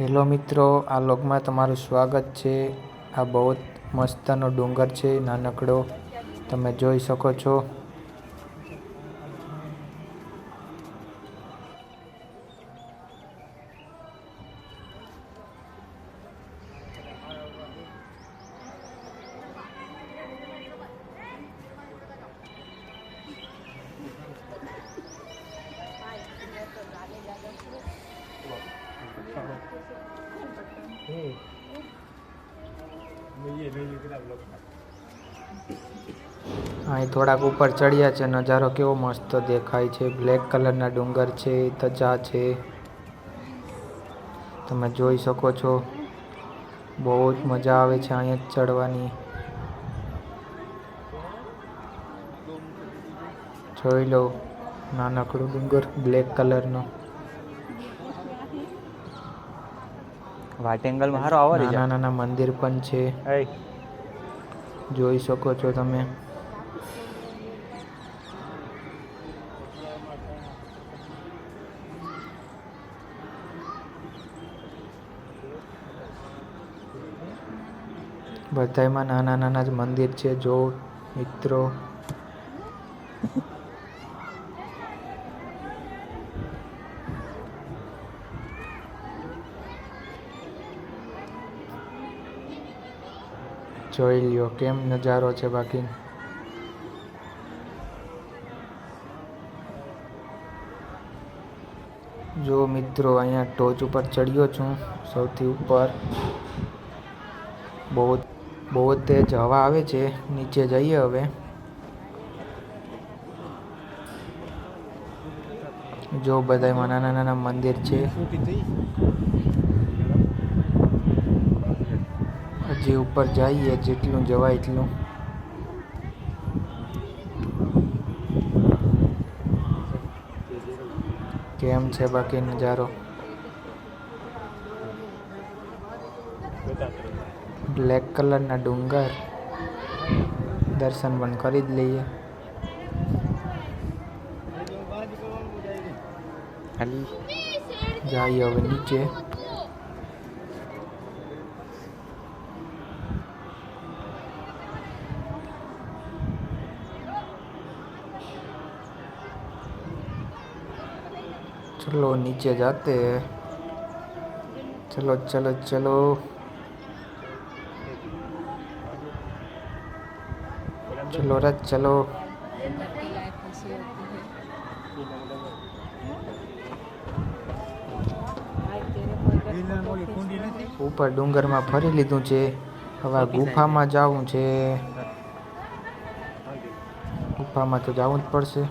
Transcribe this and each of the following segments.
Hello મિત્રો, આ લોગમાં તમારું સ્વાગત છે. આ બહુ મસ્તનો ડુંગર છે, નાનકડો. તમે જોઈ શકો છો. અહીં થોડાક ઉપર ચડ્યા છે નજારો કેવો મસ્ત દેખાય છે બ્લેક કલરના ડુંગર છે તજા છે. તમે જોઈ શકો છો બહુ જ મજા આવે છે અહીંયા ચડવાની. જોઈ લો નાનકડો ડુંગર બ્લેક કલરનો વાટ એંગલમાં આવો નાના નાના મંદિર પણ છે. જોઈ શકો છો તમે. બધાયમાં નાના નાના જ મંદિર છે. જો મિત્રો જોઈ લ્યો, કેમ નજારો છે બાકી? જો મિત્રો, અહીંયા ટોચ ઉપર ચડ્યો છું, સૌથી ઉપર બહુ બહુ તેજ હવા આવે છે, નીચે જઈએ હવે. જો બધાયમાં નાના નાના મંદિર છે. હજી ઉપર જઈએ જેટલું જવાય એટલું. કેમ છે બાકી નજારો? બ્લેક કલરના ડુંગર. દર્શન પણ કરી જ લઈએ. જઈએ હવે નીચે. चलो नीचे जाते हैं चलो चलो चलो चलो रथ चलो ઉપર ડુંગરમાં ફરી લીધું છે હવે આ ગુફામાં જવું છે ગુફામાં તો જવું જ પડશે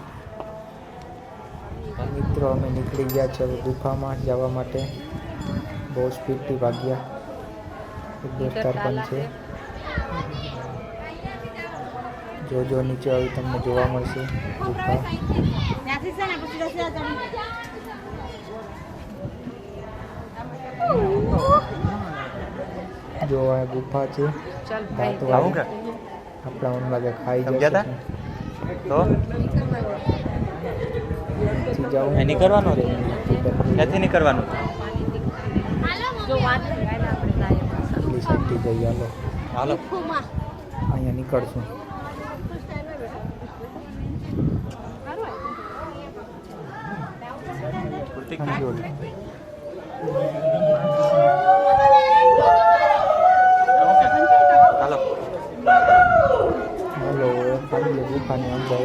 મિત્રો અમે નીકળી ગયા છે હવે ગુફામાં જવા માટે. બહુ સ્પીડથી ભાગ્યા. એક પણ છે. જોજો નીચે આવી તમને જોવા મળશે ગુફા. જો આ ગુફા છે. દાંત આવું આપણા ખાઈ જાય તો? જાઓ એ નીકળવાનું બંધ ક્યાંથી નીકળવાનું જો વાત થાય ને આપણે જાય એટલી શાંતિ જઈએ હાલો. હાલો. અહીંયા નીકળશું. સમજો લે. ફાઇનલી ગુફાની અંદર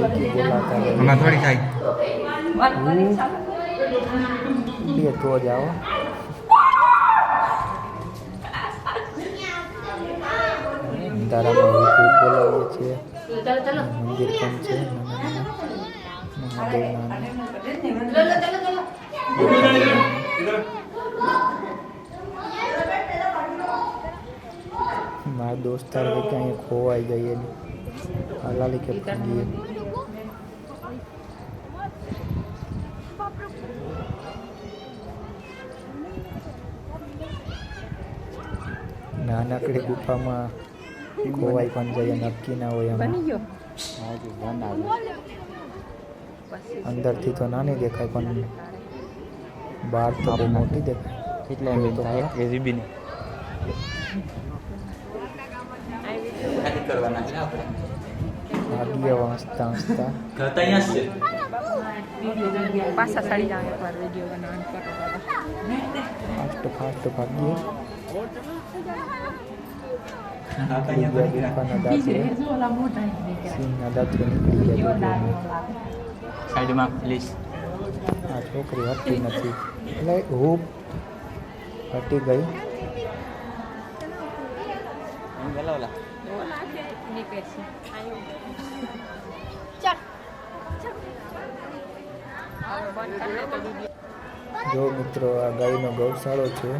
બાકી બોલાતા રહે. હમણાં થોડી થાય બે તો જાઓ અંધારામાં વિદ્યુત બોલાવીએ છીએ મંદિર પણ છે નાના નાના મહાદેવના મારા દોસ્તાર કે ક્યાંય ખોવાઈ જઈએ હાલાલી કે ભાગીએ નાનકડી ગુફામાં ખોવાઈ પણ જઈએ નક્કી ના હોય એમાં ગયો અંદરથી તો નાની દેખાય પણ બહાર તો બહુ મોટી દેખાય એટલે એમ તો થાય ખરા. કરવાના છે આપણે. ભાગ્ય વાંચતા વાંચતા ઘર તો અહીંયા છે. પાછા સડી જાવ એકવાર વીડિયો બનાવવાનું કરો ફાસ્ટ ફાસ્ટ ભાગ્ય અહીંયા નીકળી ગયા ગુફાના દાંતરે સિંહના દાંતરે નીકળી ગયા જોજો. સાઈડમાં પ્લીઝ. આ છોકરી હટતી નથી. એટલે હૂપ હટી ગઈ. જો મિત્રો આ ગાયનો ગૌશાળો છે.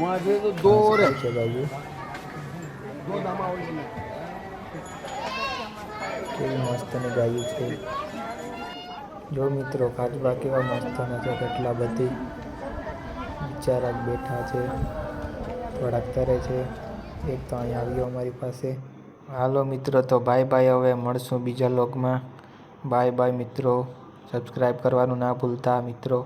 વહાં જે તો છે બાજુ. કેવી મસ્તની ગાયું છે. જો મિત્રો કાચબા કેવા મસ્તના છે કેટલા બધી. બિચારા બેઠા છે થોડાક તરે છે. એક તો અહીંયા આવ્યો અમારી પાસે. હાલો મિત્રો, તો બાય બાય હવે મળશું બીજા લોકમાં બાય બાય મિત્રો. સબસ્ક્રાઈબ કરવાનું ના ભૂલતા મિત્રો.